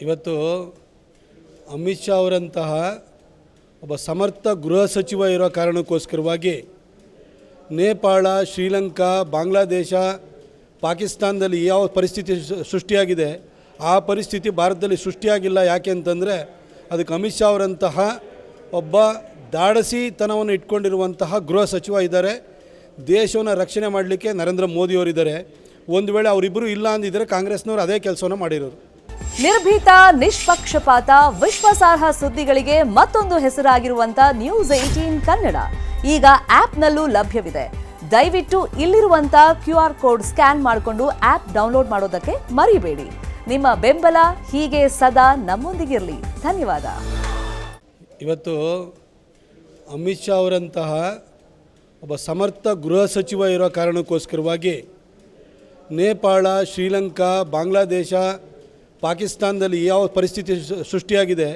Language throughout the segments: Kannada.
ಇವತ್ತು ಅಮಿತ್ ಶಾ ಅವರಂತಹ ಒಬ್ಬ ಸಮರ್ಥ ಗೃಹ ಸಚಿವ ಇರೋ ಕಾರಣಕ್ಕೋಸ್ಕರವಾಗಿ ನೇಪಾಳ, ಶ್ರೀಲಂಕಾ, ಬಾಂಗ್ಲಾದೇಶ, ಪಾಕಿಸ್ತಾನದಲ್ಲಿ ಯಾವ ಪರಿಸ್ಥಿತಿ ಸೃಷ್ಟಿಯಾಗಿದೆ, ಆ ಪರಿಸ್ಥಿತಿ ಭಾರತದಲ್ಲಿ ಸೃಷ್ಟಿಯಾಗಿಲ್ಲ ಯಾಕೆ ಅಂತಂದರೆ ಅದಕ್ಕೆ ಅಮಿತ್ ಶಾ ಅವರಂತಹ ಒಬ್ಬ ದಾಡಸಿತನವನ್ನು ಇಟ್ಕೊಂಡಿರುವಂತಹ ಗೃಹ ಸಚಿವ ಇದ್ದಾರೆ. ದೇಶವನ್ನು ರಕ್ಷಣೆ ಮಾಡಲಿಕ್ಕೆ ನರೇಂದ್ರ ಮೋದಿಯವರಿದ್ದಾರೆ. ಒಂದು ವೇಳೆ ಅವರಿಬ್ಬರು ಇಲ್ಲ ಅಂದಿದ್ದರೆ ಕಾಂಗ್ರೆಸ್ನವರು ಅದೇ ಕೆಲಸವನ್ನು ಮಾಡಿರೋರು. ನಿರ್ಭೀತ, ನಿಷ್ಪಕ್ಷಪಾತ, ವಿಶ್ವಾಸಾರ್ಹ ಸುದ್ದಿಗಳಿಗೆ ಮತ್ತೊಂದು ಹೆಸರಾಗಿರುವಂತ ನ್ಯೂಸ್ ಏಟೀನ್ ಕನ್ನಡ. ಈಗ ಆಪ್ನಲ್ಲೂ ಲಭ್ಯವಿದೆ. ದಯವಿಟ್ಟು ಇಲ್ಲಿರುವಂತ ಕ್ಯೂ ಆರ್ ಕೋಡ್ ಸ್ಕ್ಯಾನ್ ಮಾಡಿಕೊಂಡು ಆಪ್ ಡೌನ್ಲೋಡ್ ಮಾಡೋದಕ್ಕೆ ಮರಿಬೇಡಿ. ನಿಮ್ಮ ಬೆಂಬಲ ಹೀಗೆ ಸದಾ ನಮ್ಮೊಂದಿಗಿರಲಿ. ಧನ್ಯವಾದ. ಇವತ್ತು ಅಮಿತ್ ಶಾ ಅವರಂತಹ ಒಬ್ಬ ಸಮರ್ಥ ಗೃಹ ಸಚಿವ ಇರೋ ಕಾರಣಕ್ಕೋಸ್ಕರವಾಗಿ ನೇಪಾಳ, ಶ್ರೀಲಂಕಾ, ಬಾಂಗ್ಲಾದೇಶ ಪಾಕಿಸ್ತಾನದಲ್ಲಿ ಯಾವ ಪರಿಸ್ಥಿತಿ ಸೃಷ್ಟಿಯಾಗಿದೆ,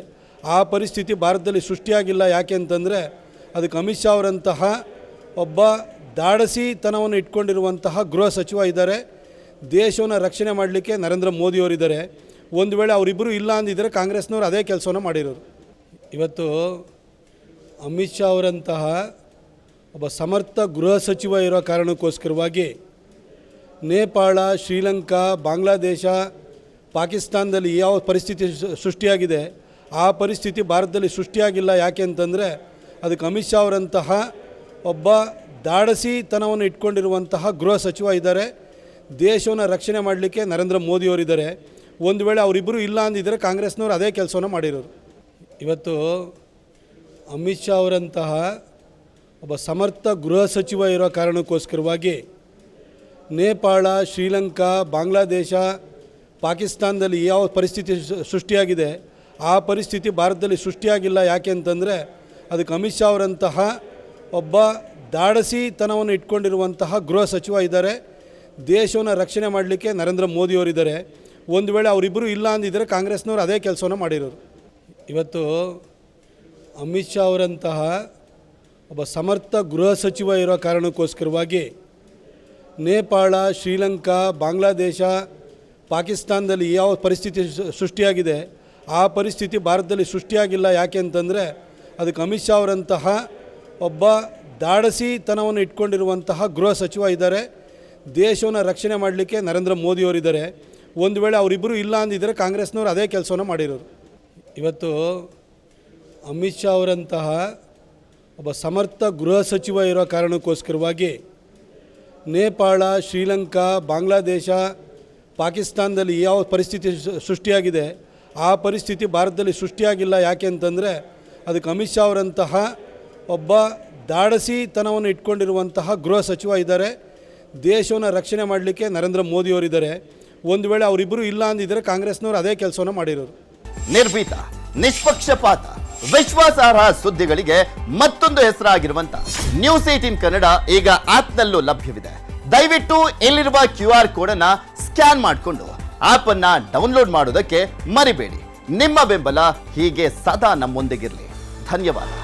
ಆ ಪರಿಸ್ಥಿತಿ ಭಾರತದಲ್ಲಿ ಸೃಷ್ಟಿಯಾಗಿಲ್ಲ ಯಾಕೆ ಅಂತಂದರೆ, ಅದಕ್ಕೆ ಅಮಿತ್ ಶಾ ಅವರಂತಹ ಒಬ್ಬ ದಾಡಸಿತನವನ್ನು ಇಟ್ಕೊಂಡಿರುವಂತಹ ಗೃಹ ಸಚಿವ ಇದ್ದಾರೆ. ದೇಶವನ್ನು ರಕ್ಷಣೆ ಮಾಡಲಿಕ್ಕೆ ನರೇಂದ್ರ ಮೋದಿಯವರಿದ್ದಾರೆ ಒಂದು ವೇಳೆ ಅವರಿಬ್ಬರು ಇಲ್ಲ ಅಂದಿದ್ದರೆ ಕಾಂಗ್ರೆಸ್ನವರು ಅದೇ ಕೆಲಸವನ್ನು ಮಾಡಿರೋರು. ಇವತ್ತು ಅಮಿತ್ ಶಾ ಅವರಂತಹ ಒಬ್ಬ ಸಮರ್ಥ ಗೃಹ ಸಚಿವ ಇರೋ ಕಾರಣಕ್ಕೋಸ್ಕರವಾಗಿ ನೇಪಾಳ, ಶ್ರೀಲಂಕಾ, ಬಾಂಗ್ಲಾದೇಶ ಪಾಕಿಸ್ತಾನದಲ್ಲಿ ಯಾವ ಪರಿಸ್ಥಿತಿ ಸೃಷ್ಟಿಯಾಗಿದೆ, ಆ ಪರಿಸ್ಥಿತಿ ಭಾರತದಲ್ಲಿ ಸೃಷ್ಟಿಯಾಗಿಲ್ಲ ಯಾಕೆ ಅಂತಂದರೆ, ಅದಕ್ಕೆ ಅಮಿತ್ ಶಾ ಅವರಂತಹ ಒಬ್ಬ ದಾಡಸಿತನವನ್ನು ಇಟ್ಕೊಂಡಿರುವಂತಹ ಗೃಹ ಸಚಿವ ಇದ್ದಾರೆ. ದೇಶವನ್ನು ರಕ್ಷಣೆ ಮಾಡಲಿಕ್ಕೆ ನರೇಂದ್ರ ಮೋದಿಯವರಿದ್ದಾರೆ ಒಂದು ವೇಳೆ ಅವರಿಬ್ಬರು ಇಲ್ಲ ಅಂದಿದ್ದರೆ ಕಾಂಗ್ರೆಸ್ನವರು ಅದೇ ಕೆಲಸವನ್ನು ಮಾಡಿರೋರು. ಇವತ್ತು ಅಮಿತ್ ಶಾ ಅವರಂತಹ ಒಬ್ಬ ಸಮರ್ಥ ಗೃಹ ಸಚಿವ ಇರೋ ಕಾರಣಕ್ಕೋಸ್ಕರವಾಗಿ ನೇಪಾಳ, ಶ್ರೀಲಂಕಾ, ಬಾಂಗ್ಲಾದೇಶ ಪಾಕಿಸ್ತಾನದಲ್ಲಿ ಯಾವ ಪರಿಸ್ಥಿತಿ ಸೃಷ್ಟಿಯಾಗಿದೆ, ಆ ಪರಿಸ್ಥಿತಿ ಭಾರತದಲ್ಲಿ ಸೃಷ್ಟಿಯಾಗಿಲ್ಲ ಯಾಕೆ ಅಂತಂದರೆ, ಅದಕ್ಕೆ ಅಮಿತ್ ಶಾ ಅವರಂತಹ ಒಬ್ಬ ದಾಡಸಿತನವನ್ನು ಇಟ್ಕೊಂಡಿರುವಂತಹ ಗೃಹ ಸಚಿವ ಇದ್ದಾರೆ. ದೇಶವನ್ನು ರಕ್ಷಣೆ ಮಾಡಲಿಕ್ಕೆ ನರೇಂದ್ರ ಮೋದಿಯವರಿದ್ದಾರೆ ಒಂದು ವೇಳೆ ಅವರಿಬ್ಬರು ಇಲ್ಲ ಅಂದಿದ್ದರೆ ಕಾಂಗ್ರೆಸ್ನವರು ಅದೇ ಕೆಲಸವನ್ನು ಮಾಡಿರೋರು. ಇವತ್ತು ಅಮಿತ್ ಶಾ ಅವರಂತಹ ಒಬ್ಬ ಸಮರ್ಥ ಗೃಹ ಸಚಿವ ಇರೋ ಕಾರಣಕ್ಕೋಸ್ಕರವಾಗಿ ನೇಪಾಳ, ಶ್ರೀಲಂಕಾ, ಬಾಂಗ್ಲಾದೇಶ ಪಾಕಿಸ್ತಾನದಲ್ಲಿ ಯಾವ ಪರಿಸ್ಥಿತಿ ಸೃಷ್ಟಿಯಾಗಿದೆ, ಆ ಪರಿಸ್ಥಿತಿ ಭಾರತದಲ್ಲಿ ಸೃಷ್ಟಿಯಾಗಿಲ್ಲ ಯಾಕೆ ಅಂತಂದರೆ, ಅದಕ್ಕೆ ಅಮಿತ್ ಶಾ ಅವರಂತಹ ಒಬ್ಬ ದಾಡಸಿತನವನ್ನು ಇಟ್ಕೊಂಡಿರುವಂತಹ ಗೃಹ ಸಚಿವ ಇದ್ದಾರೆ. ದೇಶವನ್ನು ರಕ್ಷಣೆ ಮಾಡಲಿಕ್ಕೆ ನರೇಂದ್ರ ಮೋದಿಯವರಿದ್ದಾರೆ ಒಂದು ವೇಳೆ ಅವರಿಬ್ಬರು ಇಲ್ಲ ಅಂದಿದ್ದರೆ ಕಾಂಗ್ರೆಸ್ನವರು ಅದೇ ಕೆಲಸವನ್ನು ಮಾಡಿರೋರು. ಇವತ್ತು ಅಮಿತ್ ಶಾ ಅವರಂತಹ ಒಬ್ಬ ಸಮರ್ಥ ಗೃಹ ಸಚಿವ ಇರೋ ಕಾರಣಕ್ಕೋಸ್ಕರವಾಗಿ ನೇಪಾಳ, ಶ್ರೀಲಂಕಾ, ಬಾಂಗ್ಲಾದೇಶ ಪಾಕಿಸ್ತಾನದಲ್ಲಿ ಯಾವ ಪರಿಸ್ಥಿತಿ ಸೃಷ್ಟಿಯಾಗಿದೆ, ಆ ಪರಿಸ್ಥಿತಿ ಭಾರತದಲ್ಲಿ ಸೃಷ್ಟಿಯಾಗಿಲ್ಲ ಯಾಕೆ ಅಂತಂದರೆ, ಅದಕ್ಕೆ ಅಮಿತ್ ಶಾ ಅವರಂತಹ ಒಬ್ಬ ದಾಡಸಿತನವನ್ನು ಇಟ್ಕೊಂಡಿರುವಂತಹ ಗೃಹ ಸಚಿವ ಇದ್ದಾರೆ. ದೇಶವನ್ನು ರಕ್ಷಣೆ ಮಾಡಲಿಕ್ಕೆ ನರೇಂದ್ರ ಮೋದಿಯವರಿದ್ದಾರೆ ಒಂದು ವೇಳೆ ಅವರಿಬ್ಬರು ಇಲ್ಲ ಅಂದಿದ್ದರೆ ಕಾಂಗ್ರೆಸ್ನವರು ಅದೇ ಕೆಲಸವನ್ನು ಮಾಡಿರೋರು. ನಿರ್ಭೀತ, ನಿಷ್ಪಕ್ಷಪಾತ, ವಿಶ್ವಾಸಾರ್ಹ ಸುದ್ದಿಗಳಿಗೆ ಮತ್ತೊಂದು ಹೆಸರಾಗಿರುವಂತ ನ್ಯೂಸ್ ಏಟೀನ್ ಕನ್ನಡ ಈಗ ಆಪ್ನಲ್ಲೂ ಲಭ್ಯವಿದೆ. ದಯವಿಟ್ಟು ಇಲ್ಲಿರುವ ಕ್ಯೂ ಆರ್ ಕೋಡ್ ಅನ್ನ ಸ್ಕ್ಯಾನ್ ಮಾಡಿಕೊಂಡು ಆಪ್ ಅನ್ನ ಡೌನ್ಲೋಡ್ ಮಾಡೋದಕ್ಕೆ ಮರಿಬೇಡಿ. ನಿಮ್ಮ ಬೆಂಬಲ ಹೀಗೆ ಸದಾ ನಮ್ಮೊಂದಿಗಿರಲಿ. ಧನ್ಯವಾದ.